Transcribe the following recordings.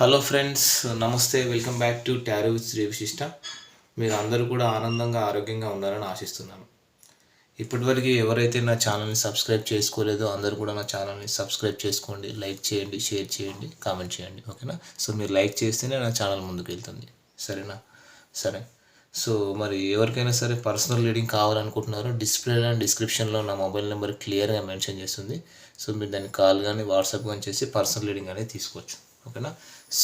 Hello friends నమస్తే welcome back to tarot with Sri Vishishta మీరు అందరూ కూడా ఆనందంగా ఆరోగ్యంగా ఉండాలని ఆశిస్తున్నాను. ఇప్పటివరకు ఎవరైతే నా ఛానల్ని సబ్స్క్రైబ్ చేసుకోలేదో అందరూ కూడా నా ఛానల్ని సబ్స్క్రైబ్ చేసుకోండి. లైక్ చేయండి షేర్ చేయండి కామెంట్ చేయండి. ఓకేనా సో మీరు లైక్ చేస్తేనే నా ఛానల్ ముందుకు వెళ్తుంది. సరేనా? సరే. సో మరి ఎవరికైనా సరే పర్సనల్ రీడింగ్ కావాలనుకుంటున్నారో డిస్ప్లే అండ్ డిస్క్రిప్షన్లో నా మొబైల్ నెంబర్ క్లియర్గా మెన్షన్ చేస్తుంది. సో మీరు దాన్ని కాల్ కానీ వాట్సాప్ కానీ చేసి పర్సనల్ రీడింగ్ అనేది తీసుకోవచ్చు. ఓకేనా?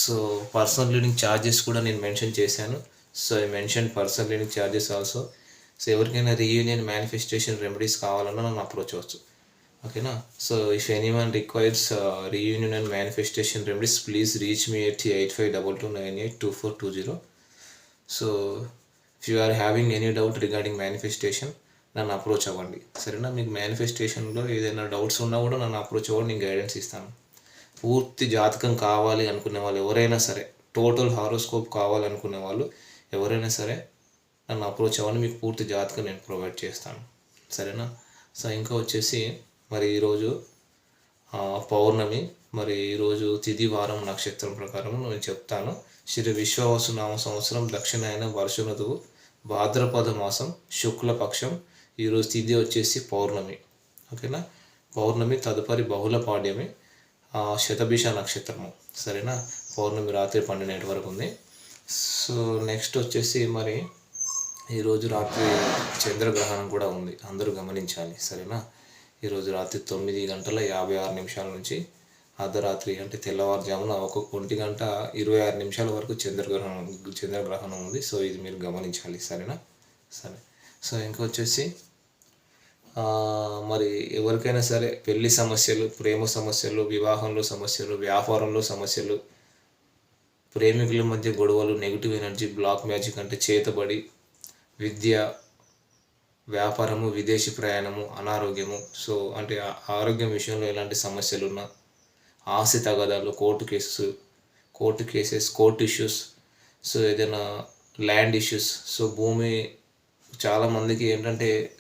సో పర్సనల్ లీడింగ్ ఛార్జెస్ కూడా నేను మెన్షన్ చేశాను. So I mention personal leading charges also so ఎవరికైనా రీయూనియన్ మేనిఫెస్టేషన్ రెమెడీస్ కావాలన్నా నన్ను అప్రోచ్ అవ్వచ్చు. ఓకేనా? So if any one requires reunion and manifestation remedies please reach me eight eight five double two nine eight two four two zero so if you are having any doubt regarding manifestation నన్ను approach అవ్వండి. సరేనా? మీకు మేనిఫెస్టేషన్లో ఏదైనా doubts ఉన్నా కూడా నన్ను approach అవ్వండి నేను గైడెన్స్ ఇస్తాను. పూర్తి జాతకం కావాలి అనుకునే వాళ్ళు ఎవరైనా సరే టోటల్ హారోస్కోప్ కావాలనుకునే వాళ్ళు ఎవరైనా సరే నన్ను అప్రోచ్ అవ్వండి మీకు పూర్తి జాతకం నేను ప్రొవైడ్ చేస్తాను. సరేనా? సో ఇంకా వచ్చేసి మరి ఈరోజు పౌర్ణమి మరి ఈరోజు తిథి వారం నక్షత్రం ప్రకారం నేను చెప్తాను. శ్రీ విశ్వవసు నామ సంవత్సరం దక్షిణాయన వర్ష ఋతువు భాద్రపద మాసం శుక్లపక్షం ఈరోజు తిది వచ్చేసి పౌర్ణమి. ఓకేనా? పౌర్ణమి తదుపరి బహుళ పాడ్యమి. శతభిష నక్షత్రము. సరేనా? పౌర్ణమి రాత్రి పన్నెండు వరకు ఉంది. సో నెక్స్ట్ వచ్చేసి మరి ఈరోజు రాత్రి చంద్రగ్రహణం కూడా ఉంది. అందరూ గమనించాలి. సరేనా? ఈరోజు రాత్రి తొమ్మిది గంటల యాభై ఆరు నిమిషాల నుంచి అర్ధరాత్రి అంటే తెల్లవారుజామున ఒక ఒంటి గంట ఇరవై ఆరు నిమిషాల వరకు చంద్రగ్రహణం చంద్రగ్రహణం ఉంది. సో ఇది మీరు గమనించాలి. సరేనా? సరే. సో ఇంకా వచ్చేసి మరి ఎవరికైనా సరే పెళ్ళి సమస్యలు ప్రేమ సమస్యలు వివాహంలో సమస్యలు వ్యాపారంలో సమస్యలు ప్రేమికుల మధ్య గొడవలు నెగిటివ్ ఎనర్జీ బ్లాక్ మ్యాజిక్ అంటే చేతబడి విద్య వ్యాపారము విదేశీ ప్రయాణము అనారోగ్యము. సో అంటే ఆరోగ్యం విషయంలో ఎలాంటి సమస్యలు ఉన్నా ఆస్తి తగాదాలు court cases court cases court issues so ఏదైనా ల్యాండ్ ఇష్యూస్ సో భూమి చాలామందికి ఏంటంటే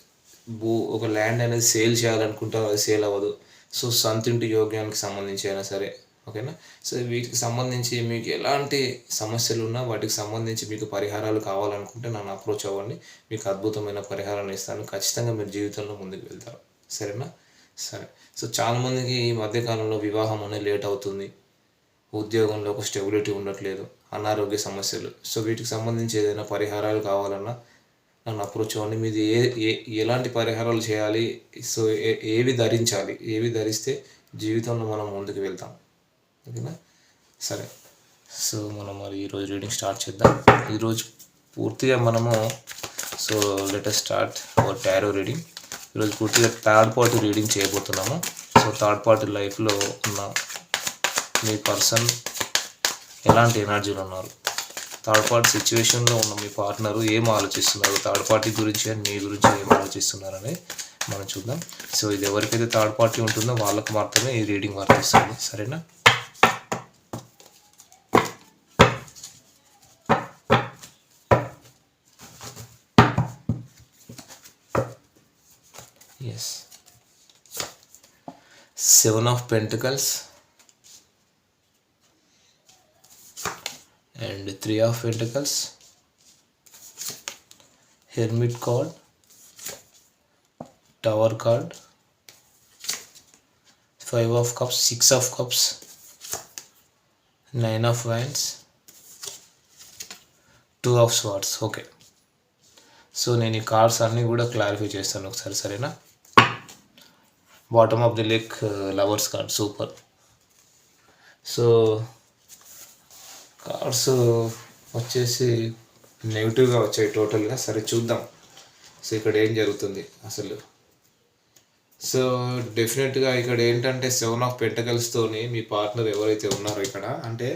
భూ ఒక ల్యాండ్ అనేది సేల్ చేయాలనుకుంటారు అది సేల్ అవ్వదు. సో సంతింటి యోగ్యానికి సంబంధించి అయినా సరే ఓకేనా? సో వీటికి సంబంధించి మీకు ఎలాంటి సమస్యలు ఉన్నా వాటికి సంబంధించి మీకు పరిహారాలు కావాలనుకుంటే నన్ను అప్రోచ్ అవ్వండి. మీకు అద్భుతమైన పరిహారాన్ని ఇస్తాను. ఖచ్చితంగా మీరు జీవితంలో ముందుకు వెళ్తారు. సరేనా? సరే. సో చాలామందికి ఈ మధ్యకాలంలో వివాహం అనేది లేట్ అవుతుంది. ఉద్యోగంలో ఒక స్టెబిలిటీ ఉండట్లేదు. అనారోగ్య సమస్యలు. సో వీటికి సంబంధించి ఏదైనా పరిహారాలు కావాలన్నా నన్ను అప్రోచ్ అవ్వండి మీది ఏ ఏ ఎలాంటి పరిహారాలు చేయాలి? సో ఏ ఏవి ధరించాలి? ఏవి ధరిస్తే జీవితంలో మనం ముందుకు వెళ్తాం. ఓకేనా? సరే. సో మనం మరి ఈరోజు రీడింగ్ స్టార్ట్ చేద్దాం. ఈరోజు పూర్తిగా మనము so letter start our tarot reading ఈరోజు పూర్తిగా థర్డ్ పార్టీ రీడింగ్ చేయబోతున్నాము. సో థర్డ్ పార్టీ లైఫ్లో ఉన్న మీ పర్సన్ ఎలాంటి ఎనర్జీలు ఉన్నారు? థర్డ్ పార్టీ సిచ్యువేషన్లో ఉన్న మీ పార్ట్నరు ఏం ఆలోచిస్తున్నారు? థర్డ్ పార్టీ గురించి అండ్ మీ గురించి ఏం ఆలోచిస్తున్నారని మనం చూద్దాం. సో ఇది ఎవరికైతే థర్డ్ పార్టీ ఉంటుందో వాళ్ళకు మాత్రమే ఈ రీడింగ్ వర్తిస్తుంది సరేనా? Yes seven of pentacles and three of pentacles hermit card tower card five of cups six of cups nine of wands two of swords okay so నేను ఈ కార్డ్స్ అన్నీ కూడా క్లారిఫై చేస్తాను ఒకసారి సరేనా bottom of the deck lovers card super so cards వచ్చేసి నెగిటివ్గా వచ్చాయి టోటల్గా. సరే చూద్దాం. సో ఇక్కడ ఏం జరుగుతుంది అసలు? సో డెఫినెట్గా ఇక్కడ ఏంటంటే సెవెన్ ఆఫ్ పెంటకల్స్తోని మీ పార్ట్నర్ ఎవరైతే ఉన్నారో ఇక్కడ అంటే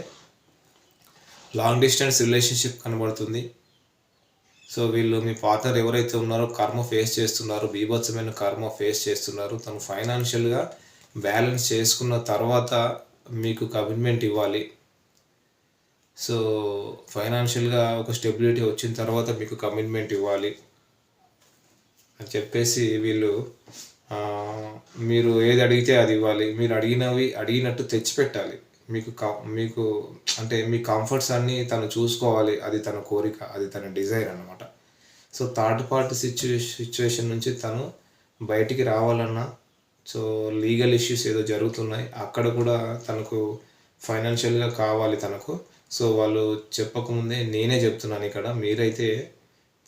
లాంగ్ డిస్టెన్స్ రిలేషన్షిప్ కనబడుతుంది. సో వీళ్ళు మీ పార్ట్నర్ ఎవరైతే ఉన్నారో కర్మ ఫేస్ చేస్తున్నారు బీభత్సమైన కర్మ ఫేస్ చేస్తున్నారు. తను ఫైనాన్షియల్గా బ్యాలెన్స్ చేసుకున్న తర్వాత మీకు కమిట్మెంట్ ఇవ్వాలి. సో ఫైనాన్షియల్గా ఒక స్టెబిలిటీ వచ్చిన తర్వాత మీకు కమిట్మెంట్ ఇవ్వాలి అని చెప్పేసి వీళ్ళు మీరు ఏది అడిగితే అది ఇవ్వాలి. మీరు అడిగినవి అడిగినట్టు తెచ్చిపెట్టాలి. మీకు కా మీకు అంటే మీ కంఫర్ట్స్ అన్నీ తను చూసుకోవాలి. అది తన కోరిక అది తన డిజైర్ అనమాట so third party situation situation నుంచి తను బయటికి రావాలన్నా సో లీగల్ ఇష్యూస్ ఏదో జరుగుతున్నాయి. అక్కడ కూడా తనకు ఫైనాన్షియల్గా కావాలి తనకు. సో వాళ్ళు చెప్పకముందే నేనే చెప్తున్నాను ఇక్కడ. మీరైతే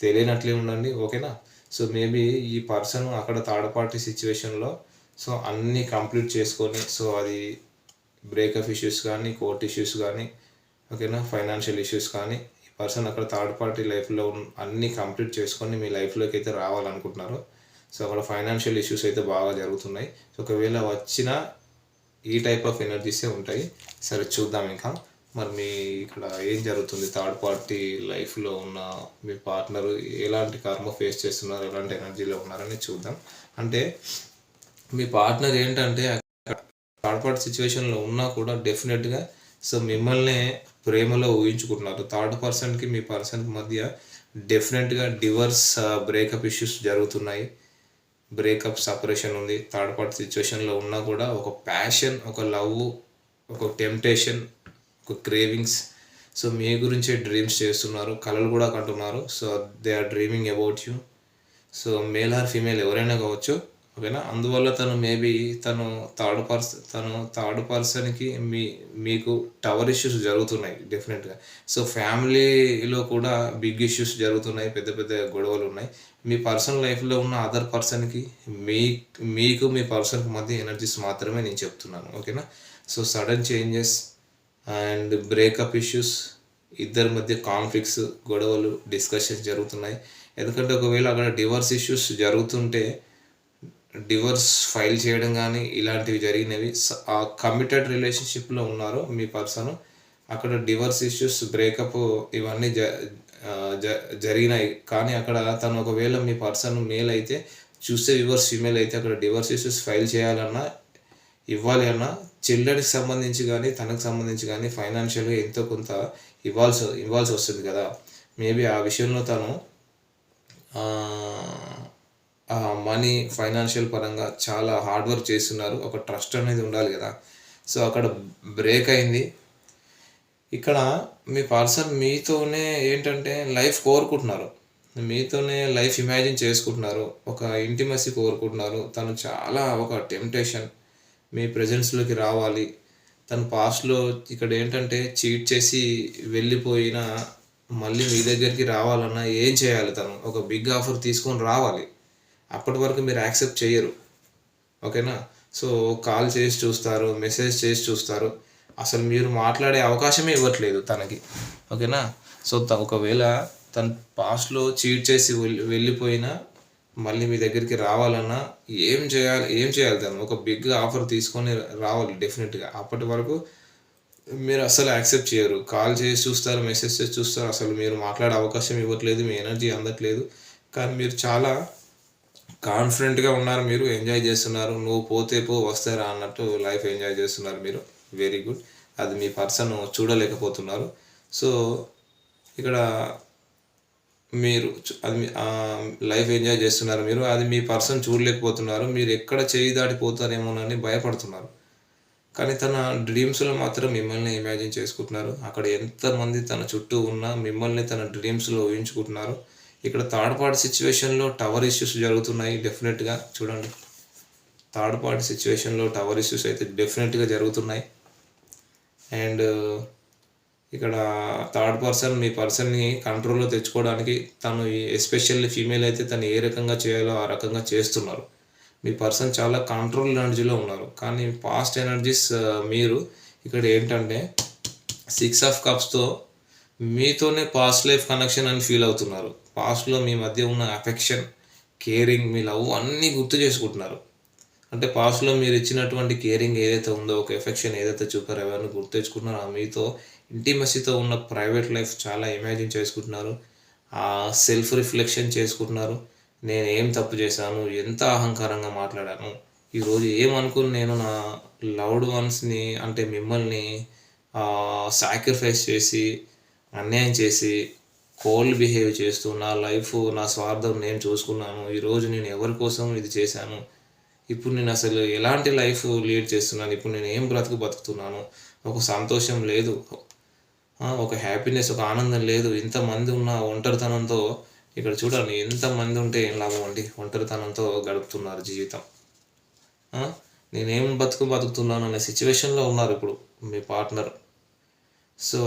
తెలియనట్లే ఉండండి ఓకేనా? సో మేబీ ఈ పర్సన్ అక్కడ థర్డ్ పార్టీ సిచ్యువేషన్లో సో అన్నీ కంప్లీట్ చేసుకొని సో అది బ్రేకప్ ఇష్యూస్ కానీ కోర్ట్ ఇష్యూస్ కానీ ఓకేనా? ఫైనాన్షియల్ ఇష్యూస్ కానీ ఈ పర్సన్ అక్కడ థర్డ్ పార్టీ లైఫ్లో అన్నీ కంప్లీట్ చేసుకొని మీ లైఫ్లోకి అయితే రావాలనుకుంటున్నారు. సో అక్కడ ఫైనాన్షియల్ ఇష్యూస్ అయితే బాగా జరుగుతున్నాయి. సో ఒకవేళ వచ్చిన ఈ టైప్ ఆఫ్ ఎనర్జీసే ఉంటాయి. సరే చూద్దాం ఇంకా. మరి మీ ఇక్కడ ఏం జరుగుతుంది? థర్డ్ పార్టీ లైఫ్లో ఉన్న మీ పార్ట్నర్ ఎలాంటి కర్మ ఫేస్ చేస్తున్నారు? ఎలాంటి ఎనర్జీలో ఉన్నారని చూద్దాం. అంటే మీ పార్ట్నర్ ఏంటంటే థర్డ్ పార్టీ సిచ్యువేషన్లో ఉన్నా కూడా డెఫినెట్గా సో మిమ్మల్ని ప్రేమలో ఊహించుకుంటున్నారు. థర్డ్ పర్సన్కి మీ పర్సన్కి మధ్య డెఫినెట్గా డివర్స్ బ్రేకప్ ఇష్యూస్ జరుగుతున్నాయి. బ్రేకప్ సపరేషన్ ఉంది. థర్డ్ పార్టీ సిచ్యువేషన్లో ఉన్నా కూడా ఒక ప్యాషన్ ఒక లవ్ ఒక టెంప్టేషన్ క్రేవింగ్స్ సో మీ గురించే డ్రీమ్స్ చేస్తున్నారు కళలు కూడా కంటున్నారు. So they are dreaming about you so male or female ఎవరైనా కావచ్చు ఓకేనా? అందువల్ల తను మేబీ తను థర్డ్ పర్సన్ తను థర్డ్ పర్సన్కి మీ మీకు టవర్ ఇష్యూస్ జరుగుతున్నాయి డెఫినెట్గా సో ఫ్యామిలీలో కూడా బిగ్ ఇష్యూస్ జరుగుతున్నాయి పెద్ద పెద్ద గొడవలు ఉన్నాయి. మీ పర్సనల్ లైఫ్లో ఉన్న అదర్ పర్సన్కి మీ మీకు మీ పర్సన్కి మధ్య ఎనర్జీస్ మాత్రమే నేను చెప్తున్నాను ఓకేనా? So sudden changes and breakup issues ఇద్దరి మధ్య కాన్ఫ్లిక్ట్స్ గొడవలు డిస్కషన్స్ జరుగుతున్నాయి. ఎందుకంటే ఒకవేళ అక్కడ డివర్స్ ఇష్యూస్ జరుగుతుంటే డివర్స్ ఫైల్ చేయడం కానీ ఇలాంటివి జరిగినవి ఆ కమిటెడ్ రిలేషన్షిప్లో ఉన్నారు మీ పర్సన్ అక్కడ డివర్స్ ఇష్యూస్ బ్రేకప్ ఇవన్నీ జ జరిగినాయి. కానీ అక్కడ తను ఒకవేళ మీ పర్సన్ మేల్ అయితే చూస్తే వివర్స్ ఫీమేల్ అయితే అక్కడ డివర్స్ ఇష్యూస్ ఫైల్ చేయాలన్నా ఇవ్వాలి అన్నా. చిల్డ్రన్కి సంబంధించి కానీ తనకు సంబంధించి కానీ ఫైనాన్షియల్గా ఎంతో కొంత ఇవ్వాల్సి ఇవ్వాల్సి వస్తుంది కదా. మేబీ ఆ విషయంలో తను మనీ ఫైనాన్షియల్ పరంగా చాలా హార్డ్ వర్క్ చేస్తున్నారు. ఒక ట్రస్ట్ అనేది ఉండాలి కదా. సో అక్కడ బ్రేక్ అయింది. ఇక్కడ మీ పర్సన్ మీతోనే ఏంటంటే లైఫ్ కోరుకుంటున్నారు. మీతోనే లైఫ్ ఇమాజిన్ చేసుకుంటున్నారు. ఒక ఇంటిమసీ కోరుకుంటున్నారు. తను చాలా ఒక టెంప్టేషన్ మీ ప్రజెన్స్లోకి రావాలి. తను పాస్ట్లో ఇక్కడ ఏంటంటే చీట్ చేసి వెళ్ళిపోయిన మళ్ళీ మీ దగ్గరికి రావాలన్నా ఏం చేయాలి తను? ఒక బిగ్ ఆఫర్ తీసుకొని రావాలి. అప్పటి వరకు మీరు యాక్సెప్ట్ చేయరు. ఓకేనా సో కాల్ చేసి చూస్తారు మెసేజ్ చేసి చూస్తారు. అసలు మీరు మాట్లాడే అవకాశమే ఇవ్వట్లేదు తనకి. ఓకేనా సో ఒకవేళ తన పాస్ట్లో చీట్ చేసి వెళ్ళిపోయినా మళ్ళీ మీ దగ్గరికి రావాలన్నా ఏం చేయాలి ఏం చేయాలి తను ఒక బిగ్ ఆఫర్ తీసుకొని రావాలి డెఫినెట్గా అప్పటి వరకు మీరు అసలు యాక్సెప్ట్ చేయరు. కాల్ చేసి చూస్తారు మెసేజ్ చేసి చూస్తారు. అసలు మీరు మాట్లాడే అవకాశం ఇవ్వట్లేదు మీ ఎనర్జీ అందట్లేదు. కానీ మీరు చాలా కాన్ఫిడెంట్గా ఉన్నారు మీరు ఎంజాయ్ చేస్తున్నారు. నువ్వు పోతే పో వస్తారా అన్నట్టు లైఫ్ ఎంజాయ్ చేస్తున్నారు మీరు. వెరీ గుడ్ అది మీ పర్సన్ చూడలేకపోతున్నారు. సో ఇక్కడ మీరు అది లైఫ్ ఎంజాయ్ చేస్తున్నారు మీరు అది మీ పర్సన్ చూడలేకపోతున్నారు మీరు ఎక్కడ చేయి దాటిపోతారేమోనని భయపడుతున్నారు. కానీ తన డ్రీమ్స్లో మాత్రం మిమ్మల్ని ఇమాజిన్ చేసుకుంటున్నారు. అక్కడ ఎంతమంది తన చుట్టూ ఉన్నా మిమ్మల్ని తన డ్రీమ్స్లో ఊహించుకుంటున్నారు. ఇక్కడ థర్డ్ పార్టీ సిచ్యువేషన్లో టవర్ ఇష్యూస్ జరుగుతున్నాయి డెఫినెట్గా చూడండి. థర్డ్ పార్టీ సిచ్యువేషన్లో టవర్ ఇష్యూస్ అయితే డెఫినెట్గా జరుగుతున్నాయి. అండ్ ఇక్కడ థర్డ్ పర్సన్ మీ పర్సన్ని కంట్రోల్లో తెచ్చుకోవడానికి తను ఎస్పెషల్లీ ఫీమేల్ అయితే తను ఏ రకంగా చేయాలో ఆ రకంగా చేస్తున్నారు. మీ పర్సన్ చాలా కంట్రోల్ ఎనర్జీలో ఉన్నారు. కానీ పాస్ట్ ఎనర్జీస్ మీరు ఇక్కడ ఏంటంటే సిక్స్ ఆఫ్ కప్స్తో మీతోనే పాస్ట్ లైఫ్ కనెక్షన్ అని ఫీల్ అవుతున్నారు. పాస్ట్లో మీ మధ్య ఉన్న అఫెక్షన్ కేరింగ్ మీ లవ్ అన్నీ గుర్తు చేసుకుంటున్నారు. అంటే పాస్ట్లో మీరు ఇచ్చినటువంటి కేరింగ్ ఏదైతే ఉందో ఒక ఎఫెక్షన్ ఏదైతే చూపారో ఎవరిని గుర్తు తెచ్చుకున్నారో మీతో ఇంటిమసీతో ఉన్న ప్రైవేట్ లైఫ్ చాలా ఇమాజిన్ చేసుకుంటున్నారు. ఆ సెల్ఫ్ రిఫ్లెక్షన్ చేసుకుంటున్నారు. నేను ఏం తప్పు చేశాను? ఎంత అహంకారంగా మాట్లాడాను? ఈరోజు ఏమనుకుని నేను నా లవ్డ్ వన్స్ని అంటే మిమ్మల్ని సాక్రిఫైస్ చేసి అన్యాయం చేసి కోల్డ్ బిహేవ్ చేస్తూ నా లైఫ్ నా స్వార్థం నేను చూసుకున్నాను. ఈరోజు నేను ఎవరి కోసం ఇది చేశాను? ఇప్పుడు నేను అసలు ఎలాంటి లైఫ్ లీడ్ చేస్తున్నాను? ఇప్పుడు నేను ఏం బ్రతుకు బతుకుతున్నాను? ఒక సంతోషం లేదు. ఒక హ్యాపీనెస్ ఒక ఆనందం లేదు. ఇంతమంది ఉన్న ఒంటరితనంతో ఇక్కడ చూడండి ఎంతమంది ఉంటే ఏం లాభం అండి? ఒంటరితనంతో గడుపుతున్నారు జీవితం. నేనేం బతుకు బతుకుతున్నాను అనే సిచ్యువేషన్లో ఉన్నారు ఇప్పుడు మీ పార్ట్నర్ సో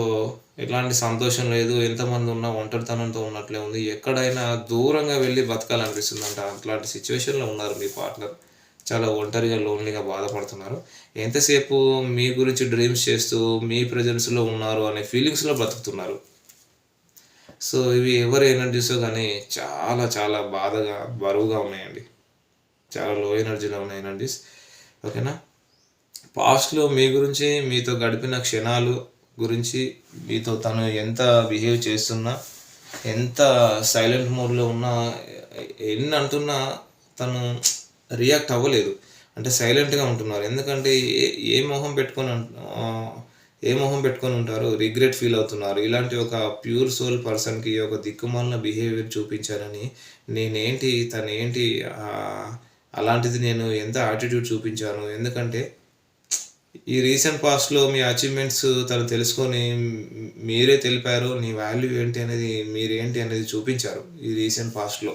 ఎలాంటి సంతోషం లేదు. ఎంతమంది ఉన్నా ఒంటరితనంతో ఉన్నట్లే ఉంది. ఎక్కడైనా దూరంగా వెళ్ళి బతకాలనిపిస్తుంది అంట అట్లాంటి సిచ్యువేషన్లో ఉన్నారు మీ పార్ట్నర్ చాలా ఒంటరిగా లోన్లీగా బాధపడుతున్నారు. ఎంతసేపు మీ గురించి డ్రీమ్స్ చేస్తూ మీ ప్రజెన్స్లో ఉన్నారు అనే ఫీలింగ్స్లో బ్రతుకుతున్నారు. సో ఇవి ఎవరు ఎనర్జీసో కానీ చాలా చాలా బాధగా బరువుగా ఉన్నాయండి. చాలా లో ఎనర్జీలో ఉన్న ఎనర్జీస్ ఓకేనా? పాస్ట్లో మీ గురించి మీతో గడిపిన క్షణాలు గురించి మీతో తను ఎంత బిహేవ్ చేస్తున్నా ఎంత సైలెంట్ మోడ్లో ఉన్నా ఎన్ని అంటున్నా తను రియాక్ట్ అవ్వలేదు. అంటే సైలెంట్గా ఉంటున్నారు. ఎందుకంటే ఏ ఏ మొహం పెట్టుకొని ఏ మొహం పెట్టుకొని ఉంటారు? రిగ్రెట్ ఫీల్ అవుతున్నారు. ఇలాంటి ఒక ప్యూర్ సోల్ పర్సన్కి ఒక దిక్కుమాలిన బిహేవియర్ చూపించానని నేనేంటి తను ఏంటి అలాంటిది నేను ఎంత యాటిట్యూడ్ చూపించాను? ఎందుకంటే ఈ రీసెంట్ పాస్ట్లో మీ అచీవ్మెంట్స్ తను తెలుసుకొని మీరే తెలిపారు. నీ వాల్యూ ఏంటి అనేది మీరేంటి అనేది చూపించారు ఈ రీసెంట్ పాస్ట్లో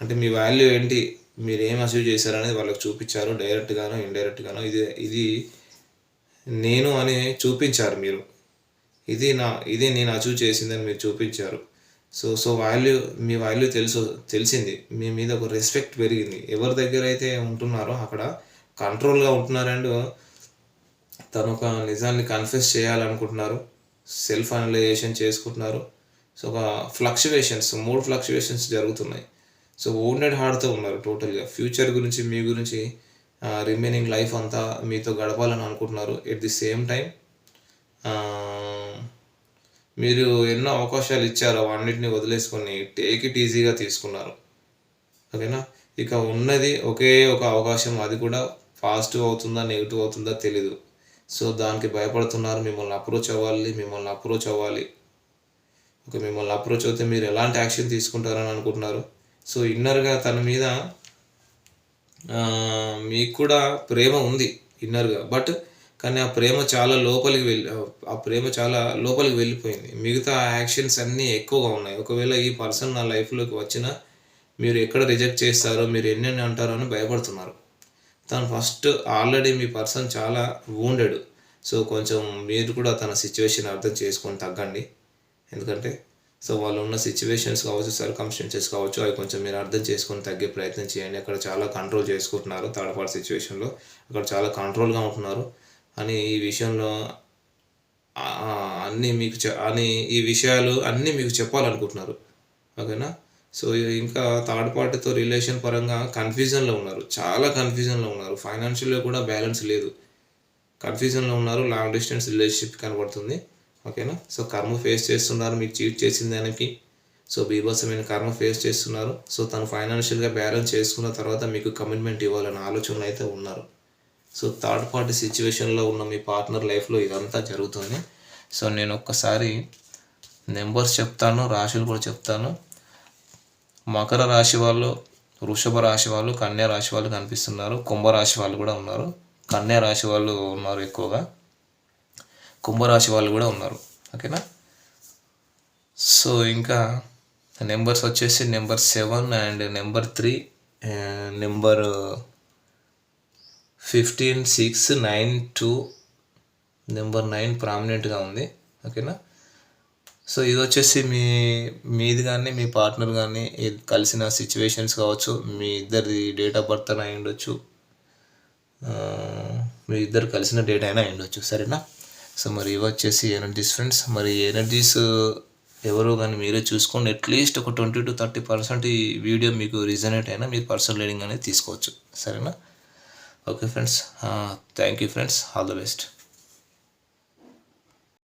అంటే మీ వాల్యూ ఏంటి? మీరు ఏం అచీవ్ చేశారనేది వాళ్ళకి చూపించారు డైరెక్ట్గాను ఇండైరెక్ట్గానో ఇది ఇది నేను అని చూపించారు మీరు. ఇది నా ఇది నేను అచీవ్ చేసిందని మీరు చూపించారు. సో సో వాల్యూ మీ వాల్యూ తెలుసు తెలిసింది. మీ మీద ఒక రెస్పెక్ట్ పెరిగింది. ఎవరి దగ్గర అయితే ఉంటున్నారో అక్కడ కంట్రోల్గా ఉంటున్నారండ్ తను ఒక నిజాన్ని కన్ఫెస్ చేయాలనుకుంటున్నారు. సెల్ఫ్ అనలైజేషన్ చేసుకుంటున్నారు. సో ఒక ఫ్లక్చువేషన్స్ మూడు ఫ్లక్చువేషన్స్ జరుగుతున్నాయి. సో ఓన్డెడ్ హార్ట్తో ఉన్నారు టోటల్గా ఫ్యూచర్ గురించి మీ గురించి రిమైనింగ్ లైఫ్ అంతా మీతో గడపాలని అనుకుంటున్నారు. ఎట్ ది సేమ్ టైం మీరు ఎన్నో అవకాశాలు ఇచ్చారు. అవన్నిటిని వదిలేసుకొని టేక్ ఇట్ ఈజీగా తీసుకున్నారు. ఓకేనా? ఇక ఉన్నది ఒకే ఒక అవకాశం. అది కూడా పాజిటివ్ అవుతుందా నెగిటివ్ అవుతుందా తెలీదు. సో దానికి భయపడుతున్నారు. మిమ్మల్ని అప్రోచ్ అవ్వాలి. మిమ్మల్ని అప్రోచ్ అవ్వాలి. ఓకే మిమ్మల్ని అప్రోచ్ అయితే మీరు ఎలాంటి యాక్షన్ తీసుకుంటారని అనుకుంటున్నారు? సో ఇన్నర్గా తన మీద మీకు కూడా ప్రేమ ఉంది ఇన్నర్గా. బట్ కానీ ఆ ప్రేమ చాలా లోపలికి వెళ్ళి ఆ ప్రేమ చాలా లోపలికి వెళ్ళిపోయింది. మిగతా యాక్షన్స్ అన్నీ ఎక్కువగా ఉన్నాయి. ఒకవేళ ఈ పర్సన్ నా లైఫ్లోకి వచ్చినా మీరు ఎక్కడ రిజెక్ట్ చేస్తారో మీరు ఎన్నెన్ని అంటారో అని భయపడుతున్నారు. తను ఫస్ట్ ఆల్రెడీ మీ పర్సన్ చాలా వూండెడ్ సో కొంచెం మీరు కూడా తన సిచ్యువేషన్ అర్థం చేసుకొని తగ్గండి. ఎందుకంటే సో వాళ్ళు ఉన్న సిచ్యువేషన్స్ కావచ్చు సర్కమ్స్టెన్సెస్ కావచ్చు అవి కొంచెం మీరు అర్థం చేసుకొని తగ్గే ప్రయత్నం చేయండి. అక్కడ చాలా కంట్రోల్ చేసుకుంటున్నారు థర్డ్ పార్ట్ సిచ్యువేషన్లో అక్కడ చాలా కంట్రోల్గా ఉంటున్నారు. అని ఈ విషయంలో అన్నీ మీకు అని ఈ విషయాలు అన్నీ మీకు చెప్పాలనుకుంటున్నారు. ఓకేనా? సో ఇంకా థర్డ్ పార్టీతో రిలేషన్ పరంగా కన్ఫ్యూజన్లో ఉన్నారు. చాలా కన్ఫ్యూజన్లో ఉన్నారు. ఫైనాన్షియల్గా కూడా బ్యాలెన్స్ లేదు. కన్ఫ్యూజన్లో ఉన్నారు. లాంగ్ డిస్టెన్స్ రిలేషన్షిప్ కనబడుతుంది. ఓకేనా? సో కర్మ ఫేస్ చేస్తున్నారు మీకు చీట్ చేసిన దానికి. సో బీభత్సమైన కర్మ ఫేస్ చేస్తున్నారు. సో తను ఫైనాన్షియల్గా బ్యాలెన్స్ చేసుకున్న తర్వాత మీకు కమిట్మెంట్ ఇవ్వాలనే ఆలోచనలు అయితే ఉన్నారు. సో థర్డ్ పార్టీ సిచ్యువేషన్లో ఉన్న మీ పార్ట్నర్ లైఫ్లో ఇదంతా జరుగుతుంది. సో నేను ఒక్కసారి నెంబర్స్ చెప్తాను రాశులు కూడా చెప్తాను. మకర రాశి వాళ్ళు వృషభ రాశి వాళ్ళు కన్యా రాశి వాళ్ళు కనిపిస్తున్నారు. కుంభరాశి వాళ్ళు కూడా ఉన్నారు. కన్యా రాశి వాళ్ళు ఉన్నారు ఎక్కువగా. కుంభరాశి వాళ్ళు కూడా ఉన్నారు. ఓకేనా? సో ఇంకా నెంబర్స్ వచ్చేసి number seven and number three number fifteen six nine two number nine ప్రామినెంట్గా ఉంది. ఓకేనా? సో ఇది వచ్చేసి మీ మీది కానీ మీ పార్ట్నర్ కానీ కలిసిన సిచ్యువేషన్స్ కావచ్చు మీ ఇద్దరిది డేట్ ఆఫ్ బర్త్ అయినా అయి ఉండొచ్చు మీ ఇద్దరు కలిసిన డేట్ అయినా అయి ఉండొచ్చు. సరేనా? సో మరి ఇవి వచ్చేసి ఎనర్జీస్ ఫ్రెండ్స్ మరి ఎనర్జీస్ ఎవరు కానీ మీరే చూసుకోండి. అట్లీస్ట్ ఒక ట్వంటీ టు థర్టీ పర్సెంట్ ఈ వీడియో మీకు రిజనేట్ అయినా మీరు పర్సనల్ రీడింగ్ అనేది తీసుకోవచ్చు. సరేనా? Okay friends thank you friends all the best